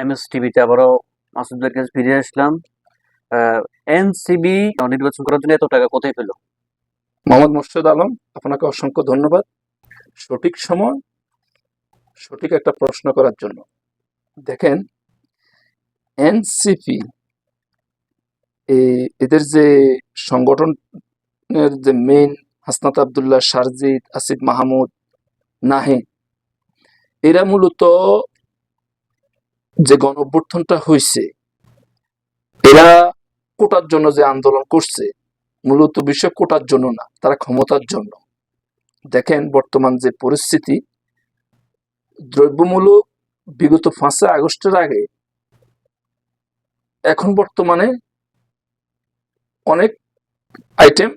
MS টিভিতে আবারও মাসুদের কাছে ফিরে আসলাম। এনসিবি নির্বাচন করার জন্য এত টাকা কোথায় পেল? মোহাম্মদ মোর্শেদ আলম, আপনাকে অসংখ্য ধন্যবাদ। সঠিক সময়, সঠিক একটা প্রশ্ন করার জন্য। দেখেন, এনসিপি এদের যে সংগঠনের যে মেইন হাসনাত আবদুল্লাহ শারজিদ আসিফ মাহমুদ নাহে এরা মূলত যে গণ অভ্যুত্থানটা হয়েছে এরা কোটার জন্য যে আন্দোলন করছে, মূলত বিষয় কোটার জন্য না, তারা ক্ষমতার জন্য। দেখেন বর্তমান যে পরিস্থিতি, দ্রব্যমূল্য বিগত পাঁচই আগস্টের আগে এখন বর্তমানে অনেক আইটেম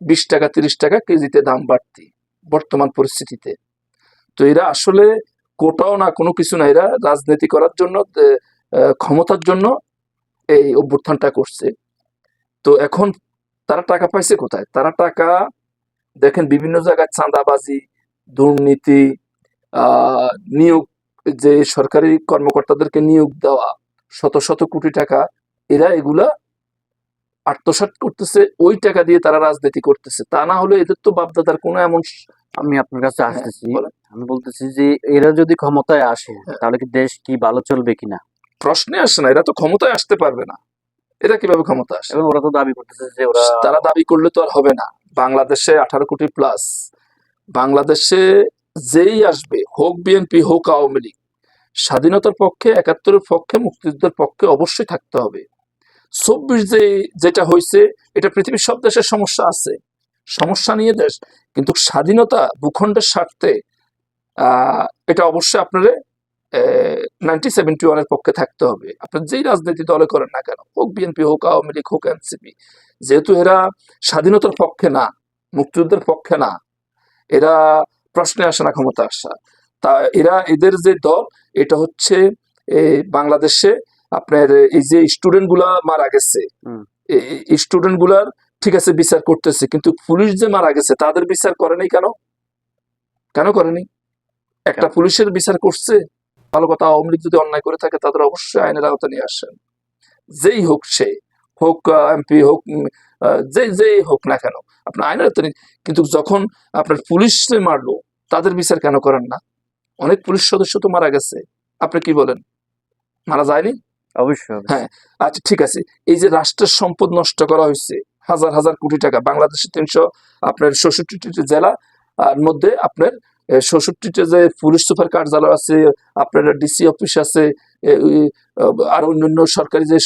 বিশ টাকা, তিরিশ টাকা কেজিতে দাম বাড়তি বর্তমান পরিস্থিতিতে। তো এরা আসলে কোটাও না, কোনো কিছু না, এরা রাজনীতি করার জন্য ক্ষমতার জন্য এই অভ্যুত্থানটা করছে। তো এখন তারা টাকা পাইছে কোথায়? তারা টাকা, দেখেন বিভিন্ন জায়গায় চাঁদাবাজি, দুর্নীতি নিয়োগ, যে সরকারি কর্মকর্তাদেরকে নিয়োগ দেওয়া, শত শত কোটি টাকা, এরা এগুলা আত্মসাৎ করতেছে, ওই টাকা দিয়ে তারা রাজনীতি করতেছে। তা না হলে এদের তো বাপদাদার কোনো এমন আমি আপনার কাছে হ্যাঁ, আসতেছি। আমি বলতেছি যে এরা যদি ক্ষমতায় আসে হ্যাঁ। তাহলে কি দেশ কি ভালো চলবে কিনা? প্রশ্নে আসে না এরা তো ক্ষমতায় আসতে পারবে না। এরা কীভাবে ক্ষমতা আসে? এবং ওরা তো দাবি করতেছে যে ওরা তারা দাবি করলে তো আর হবে না। বাংলাদেশে আঠারো কোটি প্লাস বাংলাদেশে যেই আসবে হোক বিএনপি হোক আওয়ামী লীগ স্বাধীনতার পক্ষে একাত্তরের পক্ষে মুক্তিযুদ্ধের পক্ষে অবশ্যই থাকতে হবে। চব্বিশ যে যেটা হয়েছে এটা পৃথিবীর সব দেশের সমস্যা আছে। সমস্যা নিয়ে দেশ কিন্তু স্বাধীনতা ভূখণ্ডের স্বার্থে এটা অবশ্যই আপনারা নাইনটিন সেভেন্টি ওয়ানের পক্ষে থাকতে হবে আপনার যেই রাজনীতি দলে করেন না কেন হোক বিএনপি হোক আওয়ামী লীগ হোক এনসিপি যেহেতু এরা স্বাধীনতার পক্ষে না মুক্তিযুদ্ধের পক্ষে না এরা প্রশ্নে আসে না ক্ষমতা আসা তা এরা এদের যে দল এটা হচ্ছে বাংলাদেশে আপনার এই যে স্টুডেন্টগুলা মারা গেছে। স্টুডেন্টগুলার ঠিক আছে বিচার করতেছে কিন্তু পুলিশ যে মারা গেছে তাদের বিচার করেনি কেন? কেন করেনি একটা পুলিশের বিচার করছে? ভালো কথা আওয়ামী লীগ যদি অন্যায় করে থাকে তাদের অবশ্যই আইনের আওতা নিয়ে আসেন। যেই হোক সে হোক এমপি হোক যে যেই হোক না কেন আপনার আইনের আওতা কিন্তু যখন আপনার পুলিশ যে মারলো তাদের বিচার কেন করেন না? অনেক পুলিশ সদস্য তো মারা গেছে আপনি কি বলেন? মারা যায়নি? অবশ্যই। হ্যাঁ। আচ্ছা ঠিক আছে এই যে রাষ্ট্রের সম্পদ নষ্ট করা হয়েছে হাজার হাজার কোটি টাকা। বাংলাদেশের তিনশো, আপনার ষষট্টিটি জেলা, আর মধ্যে আপনার ষষট্টিটা যে পুলিশ সুপার কার্যালয় আছে, আপনার ডিসি অফিস আছে আর অন্যান্য সরকারি যে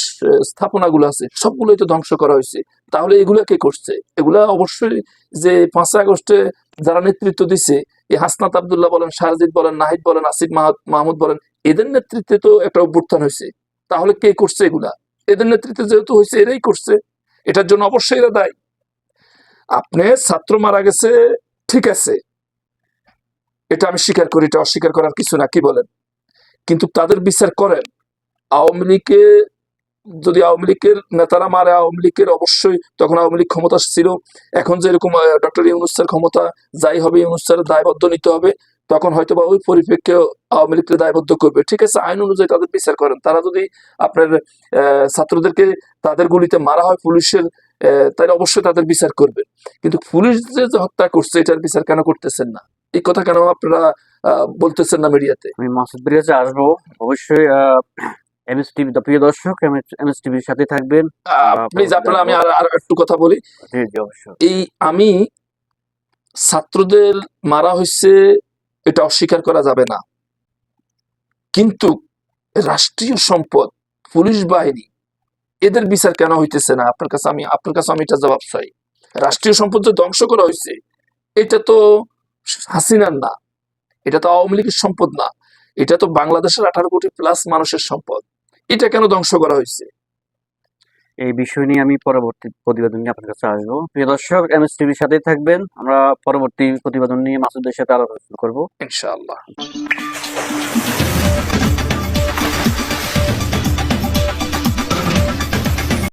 স্থাপনাগুলো আছে, সবগুলোই তো ধ্বংস করা হয়েছে। তাহলে এগুলা কে করছে? এগুলা অবশ্যই যে পাঁচই আগস্টে যারা নেতৃত্ব দিছে, এই হাসনাত আবদুল্লাহ বলেন শারজিদ বলেন, নাহিদ বলেন, আসিফ মাহ- মাহমুদ বলেন, এদের নেতৃত্বে তো একটা অভ্যুত্থান হয়েছে। তাহলে কে করছে এগুলা? এদের নেতৃত্বে যেহেতু হয়েছে, এরাই করছে। এটার জন্য অবশ্যই এরা দায়ী। আপনি ছাত্র মারা গেছে, ঠিক আছে। এটা আমি স্বীকার করি, এটা অস্বীকার করার কিছু না, কি বলেন? কিন্তু তাদের বিচার করেন। আওয়ামী লীগে, যদি আওয়ামী লীগের নেতারা মারে, আওয়ামী লীগের অবশ্যই তখন আওয়ামী লীগ ক্ষমতা ছিল। এখন যেরকম ডক্টর ইউনুসের ক্ষমতা, যাই হবে ইউনুসের দায়বদ্ধ নিতে হবে। তখন হয়তো বা ওই পরিপ্রেক্ষে আওয়ামী লীগকে দায়বদ্ধ করবে। ঠিক আছে আইন অনুযায়ী তাদের বিচার করেন। তারা যদি আপনার ছাত্রদেরকে তাদের গুলিতে মারা হয় পুলিশের তাহলে অবশ্যই তাদের বিচার করবেন কিন্তু পুলিশ যে হত্যা করছে এটার বিচার কেন করতেছেন না? এই কথা কেন আপনারা বলতেছেন না মিডিয়াতে? আমি মাসুদের কাছে আসব। অবশ্যই এমএস টিভি প্রিয় দর্শক এমএস টিভির সাথে থাকবেন। প্লিজ আপনারা আমি আর আর একটু কথা বলি। জি জি অবশ্যই। এই আমি ছাত্রদের মারা হয়েছে এটা অস্বীকার করা যাবে না। কিন্তু রাষ্ট্রীয় সম্পদ, পুলিশ বাহিনী, এদের বিচার কেন হইতেছে না? আপনার কাছে আমি আপনার কাছে আমি এটা জবাব চাই। রাষ্ট্রীয় সম্পদ যে ধ্বংস করা হয়েছে এটা তো হাসিনার না। এটা তো আওয়ামী লীগের সম্পদ না। এটা তো বাংলাদেশের আঠারো কোটি প্লাস মানুষের সম্পদ। এটা কেন ধ্বংস করা হয়েছে এই বিষয় নিয়ে আমি পরবর্তী প্রতিবেদন নিয়ে আপনার কাছে আসব। প্রিয় দর্শক এমএস টিভির সাথেই থাকবেন। আমরা পরবর্তী প্রতিবেদন নিয়ে মাসুদের সাথে আলোচনা করব। ইনশাআল্লাহ।